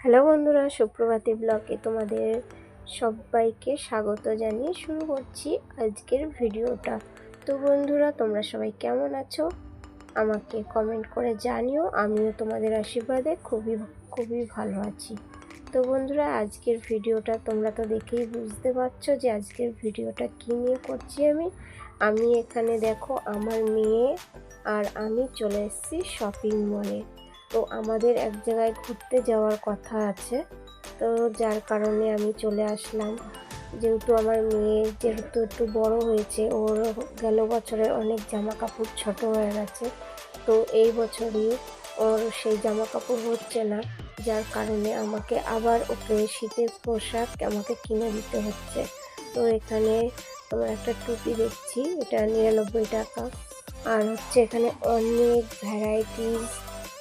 Hello বন্ধুরা, সুপ্রভাতী ব্লগে তোমাদের সবাইকে স্বাগত জানিয়ে শুরু করছি আজকের ভিডিওটা। তো বন্ধুরা, তোমরা সবাই কেমন আছো? আমাকে কমেন্ট করে জানিও, আমিও তোমাদের আশীর্বাদে খুবই খুবই ভালো আছি। তো বন্ধুরা, আজকের ভিডিওটা তোমরা তো দেখেই বুঝতে পারছ যে আজকের ভিডিওটা কী নিয়ে করছি আমি। আমি এখানে দেখো, আমার মেয়ে আর আমি চলে এসেছি শপিং মলে তো আমাদের এক জায়গায় ঘুরতে যাওয়ার কথা আছে। তো যার কারণে আমি চলে আসলাম। যেহেতু আমার মেয়ে যেহেতু একটু বড় হয়েছে, ওর গেল বছরে অনেক জামা কাপড় ছোট হয়ে গেছে। তো এই বছরই ওর সেই জামা কাপড় হচ্ছে না, যার কারণে আমাকে আবার ওকে শীতের পোশাক আমাকে কিনে দিতে হচ্ছে। তো এখানে তোমার একটা টুপি দেখছি, এটা নিরানব্বই টাকা। আর হচ্ছে এখানে অনেক ভ্যারাইটিস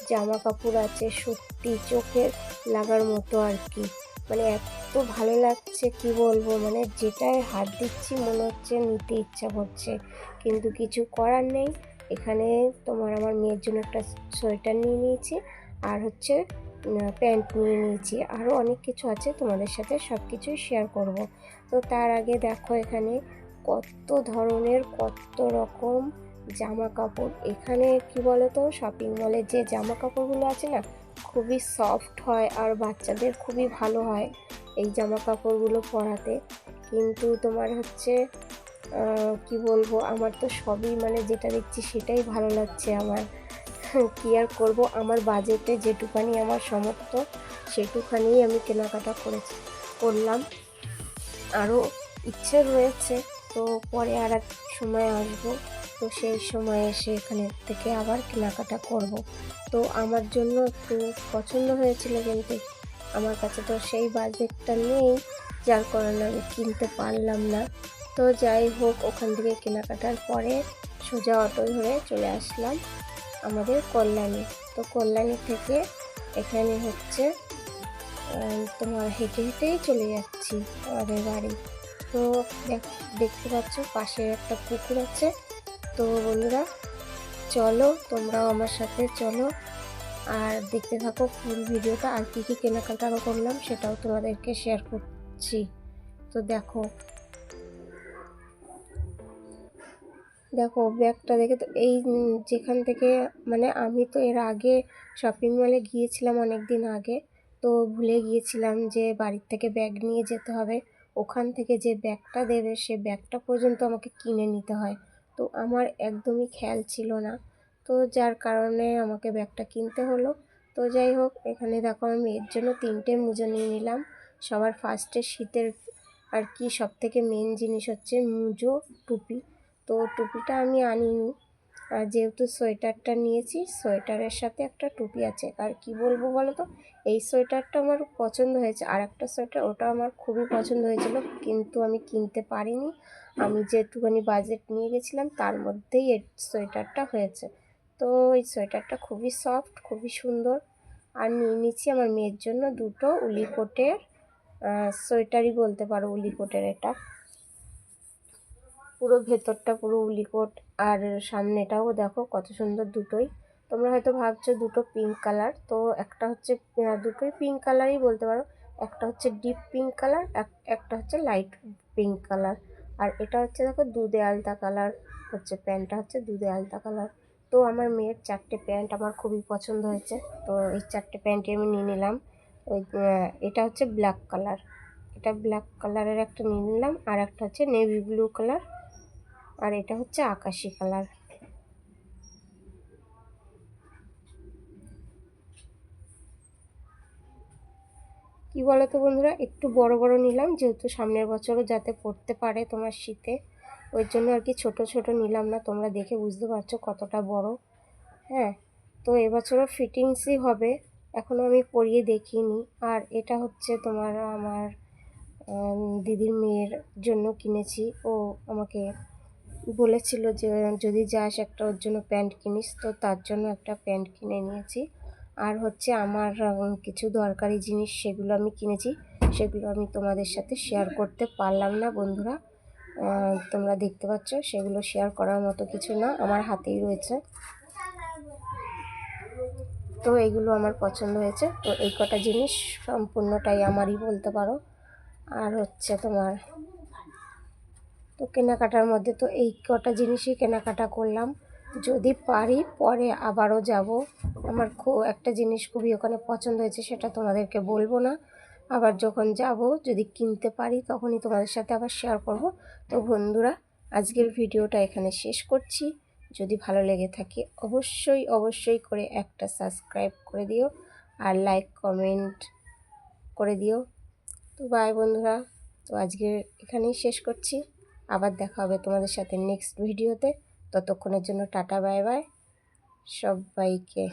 জামা কাপড় আছে, সত্যি চোখের লাগার মতো আর কি। মানে এত ভালো লাগছে, কি বলব? মানে যেটায় হাত দিচ্ছি, মনে হচ্ছে নিতে ইচ্ছা করছে। কিন্তু কিছু করার নেই। এখানে তোমার আমার মেয়ের জন্য একটা সোয়েটার নিয়ে নিয়েছি, আর হচ্ছে প্যান্ট নিয়ে নিয়েছি। আরও অনেক কিছু আছে, তোমাদের সাথে সব কিছুই শেয়ার করব। তো তার আগে দেখো এখানে কত ধরনের, কত রকম জামা কাপড় এখানে কি বলতো শপিং মলে যে জামা কাপড়গুলো আছে না, খুবই সফট হয় আর বাচ্চাদের খুবই ভালো হয় এই জামা কাপড়গুলো পরাতে। কিন্তু তোমার হচ্ছে কি বলব, আমার তো সবই মানে যেটা দেখছি সেটাই ভালো লাগছে আমার। কি আর করব, আমার বাজেটে যেটুখানি আমার সমর্থ সেটুখানিই আমি কেনাকাটা করেছি, করলাম। আরও ইচ্ছে রয়েছে, তো পরে আর এক সময় আসব। তো সেই সময় এসে এখানে থেকে আবার কেনাকাটা করব। তো আমার জন্য একটু পছন্দ হয়েছিল কিন্তু আমার কাছে তো সেই বাজেটটা নেই, যার কারণে আমি কিনতে পারলাম না। তো যাই হোক, ওখান থেকে কেনাকাটার পরে সোজা অটো ধরে চলে আসলাম আমাদের কল্যাণী। তো কল্যাণী থেকে এখানে হচ্ছে তোমার হেঁটে হেঁটেই চলে যাচ্ছি আমাদের বাড়ি। তো দেখতে পাচ্ছ পাশে একটা পুকুর আছে। তো বন্ধুরা, চলো, তোমরাও আমার সাথে চলো। আর দেখতে থাকো ফুল ভিডিওটা। আর কী কী কেনাকাটা করলাম, সেটাও তোমাদেরকে শেয়ার করছি। তো দেখো দেখো, ব্যাগটা দেখে তো এই যেখান থেকে মানে আমি তো এর আগে শপিং মলে গিয়েছিলাম অনেক দিন আগে। তো ভুলে গিয়েছিলাম যে বাড়ির থেকে ব্যাগ নিয়ে যেতে হবে। ওখান থেকে যে ব্যাগটা দেবে, সে ব্যাগটা পর্যন্ত আমাকে কিনে নিতে হয়। তো আমার একদমই খেয়াল ছিল না। তো যার কারণে আমাকে ব্যাগটা কিনতে হলো। তো যাই হোক, এখানে দেখো আমি এর জন্য তিনটে মুজো নিয়ে নিলাম। সবার ফার্স্টে শীতের আর কি সব থেকে মেন জিনিস হচ্ছে মুজো, টুপি। তো টুপিটা আমি আনিনি। আর যেহেতু সোয়েটারটা নিয়েছি, সোয়েটারের সাথে একটা টুপি আছে। আর কি বলব বলো তো এই সোয়েটারটা আমার পছন্দ হয়েছে। আর একটা সোয়েটার, ওটা আমার খুবই পছন্দ হয়েছিল, কিন্তু আমি কিনতে পারিনি। আমি যেটুখানি বাজেট নিয়ে গেছিলাম, তার মধ্যেই এই সোয়েটারটা হয়েছে। তো এই সোয়েটারটা খুবই সফট খুবই সুন্দর। আর নিয়ে নিচ্ছি আমার মেয়ের জন্য দুটো উলিকোটের সোয়েটারই বলতে পারো উলিকোটের এটা। পুরো ভেতরটা পুরো উলিকোট। আর সামনেটাও দেখো কত সুন্দর দুটোই। তোমরা হয়তো ভাবছ দুটো পিঙ্ক কালার তো একটা হচ্ছে দুটোই পিঙ্ক কালারই বলতে পারো। একটা হচ্ছে ডিপ পিঙ্ক কালার একটা হচ্ছে লাইট পিঙ্ক কালার আর এটা হচ্ছে দেখো দুধে আলতা কালার হচ্ছে প্যান্টটা হচ্ছে দুধে আলতা কালার তো আমার মেয়ের চারটে প্যান্ট আমার খুবই পছন্দ হয়েছে, তো এই চারটে প্যান্টই আমি নিয়ে নিলাম। ওই এটা হচ্ছে ব্ল্যাক কালার এটা ব্ল্যাক কালারের একটা নিয়ে নিলাম, আর একটা হচ্ছে নেভি ব্লু কালার আর এটা হচ্ছে আকাশি কালার। কি বলো তো বন্ধুরা, একটু বড় বড় নিলাম, যেহেতু সামনের বছরও যাতে পড়তে পারে তোমার শীতে, ওই জন্য আর কি ছোট ছোট নিলাম না, তোমরা দেখে বুঝতে পারছ কতটা বড়। হ্যাঁ তো এবছরও ফিটিংসই হবে এখনও আমি পরিয়ে দেখিনি। আর এটা হচ্ছে তোমার আমার দিদির মেয়ের জন্য কিনেছি, ও আমাকে বলেছিল যে, যদি যাস একটা ওর জন্য প্যান্ট কিনিস তো তার জন্য একটা প্যান্ট কিনে নিয়েছি। আর হচ্ছে আমার কিছু দরকারি জিনিস সেগুলো আমি কিনেছি। সেগুলো আমি তোমাদের সাথে শেয়ার করতে পারলাম না বন্ধুরা। তোমরা দেখতে পাচ্ছ, সেগুলো শেয়ার করার মতো কিছু না, আমার হাতেই রয়েছে। তো এগুলো আমার পছন্দ হয়েছে। তো এই কটা জিনিস সম্পূর্ণটাই আমারই বলতে পারো। আর হচ্ছে তোমার তো কেনাকাটার মধ্যে তো এই কটা জিনিসই কেনাকাটা করলাম। যদি পারি পরে আবারও যাব। আমার খুব একটা জিনিস খুবই ওখানে পছন্দ হয়েছে, সেটা তোমাদেরকে বলব না। আবার যখন যাব, যদি কিনতে পারি তখনই তোমাদের সাথে আবার শেয়ার করব। তো বন্ধুরা, আজকের ভিডিওটা এখানে শেষ করছি। যদি ভালো লেগে থাকে অবশ্যই অবশ্যই করে একটা সাবস্ক্রাইব করে দিও আর লাইক কমেন্ট করে দিও। তো বাই বন্ধুরা। তো আজকে এখানেই শেষ করছি। আবার দেখা হবে তোমাদের সাথে নেক্সট ভিডিওতে ততক্ষণের জন্য টাটা বাই বাই সবাইকে।